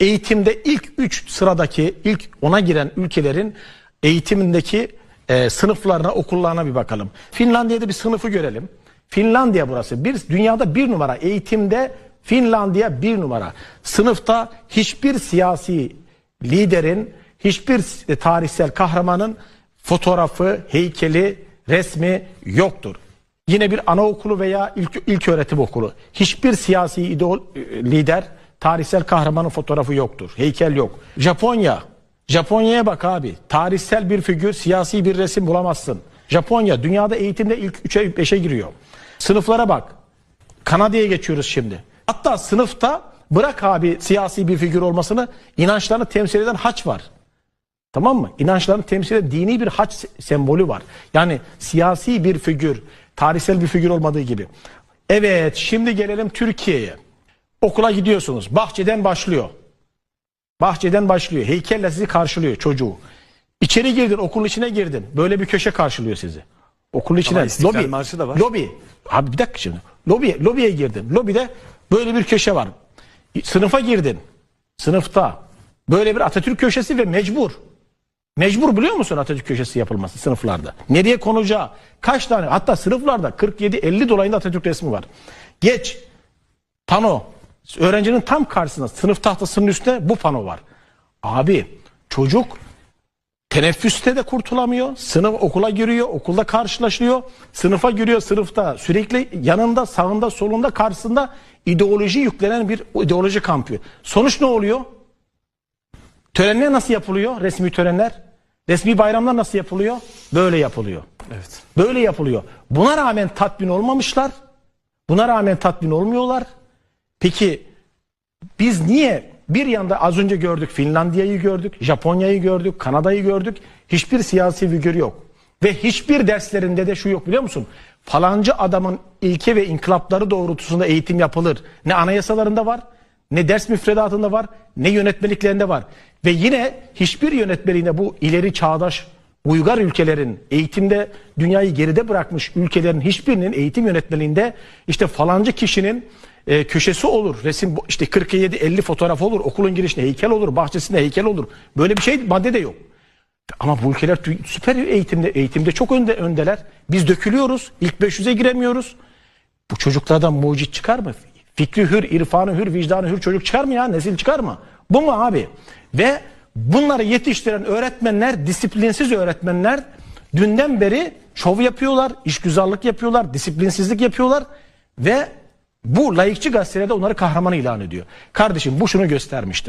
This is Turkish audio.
eğitimde ilk 3 sıradaki ilk ona giren ülkelerin eğitimindeki e, sınıflarına, okullarına bir bakalım. Finlandiya'da bir sınıfı görelim. Finlandiya burası. Bir, dünyada bir numara. Eğitimde Finlandiya bir numara. Sınıfta hiçbir siyasi liderin, hiçbir tarihsel kahramanın fotoğrafı, heykeli, resmi yoktur. Yine bir anaokulu veya ilk, ilk öğretim okulu. Hiçbir siyasi idol, e, lider, tarihsel kahramanın fotoğrafı yoktur. Heykel yok. Japonya. Japonya'ya bak abi. Tarihsel bir figür, siyasi bir resim bulamazsın. Japonya dünyada eğitimde ilk 3'e 5'e giriyor. Sınıflara bak. Kanada'ya geçiyoruz şimdi. Hatta sınıfta bırak abi siyasi bir figür olmasını inançlarını temsil eden haç var. Tamam mı? İnançlarını temsil eden dini bir haç se- sembolü var. Yani siyasi bir figür, tarihsel bir figür olmadığı gibi. Evet, şimdi gelelim Türkiye'ye. Okula gidiyorsunuz. Bahçeden başlıyor. Bahçeden başlıyor. Heykelle sizi karşılıyor çocuğu. İçeri girdin, okulun içine girdin. Böyle bir köşe karşılıyor sizi. Okulun içine. İstiklal Marşı da var. Lobi. Abi bir dakika şimdi. Lobi, lobiye girdin. Lobide böyle bir köşe var. Sınıfa girdin. Sınıfta böyle bir Atatürk köşesi ve mecbur. Mecbur biliyor musun Atatürk köşesi yapılması sınıflarda? Nereye konacağı? Kaç tane? Hatta sınıflarda 47-50 dolayında Atatürk resmi var. Geç. Pano. Öğrencinin tam karşısında sınıf tahtasının üstünde bu pano var. Abi çocuk teneffüste de kurtulamıyor. Sınıf okula giriyor, okulda karşılaşıyor. Sınıfa giriyor, sınıfta sürekli yanında, sağında, solunda, karşısında ideoloji yüklenen bir ideoloji kampı. Sonuç ne oluyor? Törenler nasıl yapılıyor? Resmi törenler. Resmi bayramlar nasıl yapılıyor? Böyle yapılıyor. Evet. Böyle yapılıyor. Buna rağmen tatmin olmamışlar. Buna rağmen tatmin olmuyorlar. Peki biz niye bir yanda az önce gördük Finlandiya'yı gördük, Japonya'yı gördük, Kanada'yı gördük. Hiçbir siyasi figür yok. Ve hiçbir derslerinde de şu yok biliyor musun? Falancı adamın ilke ve inkılapları doğrultusunda eğitim yapılır. Ne anayasalarında var, ne ders müfredatında var, ne yönetmeliklerinde var. Ve yine hiçbir yönetmeliğinde bu ileri çağdaş uygar ülkelerin eğitimde dünyayı geride bırakmış ülkelerin hiçbirinin eğitim yönetmeliğinde işte falancı kişinin e, köşesi olur. Resim işte 47-50 fotoğraf olur. Okulun girişinde heykel olur. Bahçesinde heykel olur. Böyle bir şey madde de yok. Ama bu ülkeler süper eğitimde eğitimde çok önde öndeler. Biz dökülüyoruz. İlk 500'e giremiyoruz. Bu çocuklardan mucit çıkar mı? Fikri hür, irfanı hür, vicdanı hür çocuk çıkar mı ya? Nesil çıkar mı? Bu mu abi? Ve bunları yetiştiren öğretmenler, disiplinsiz öğretmenler dünden beri şov yapıyorlar, işgüzarlık yapıyorlar, disiplinsizlik yapıyorlar ve bu layıkçı gazetelerde onları kahraman ilan ediyor. Kardeşim bu şunu göstermişti.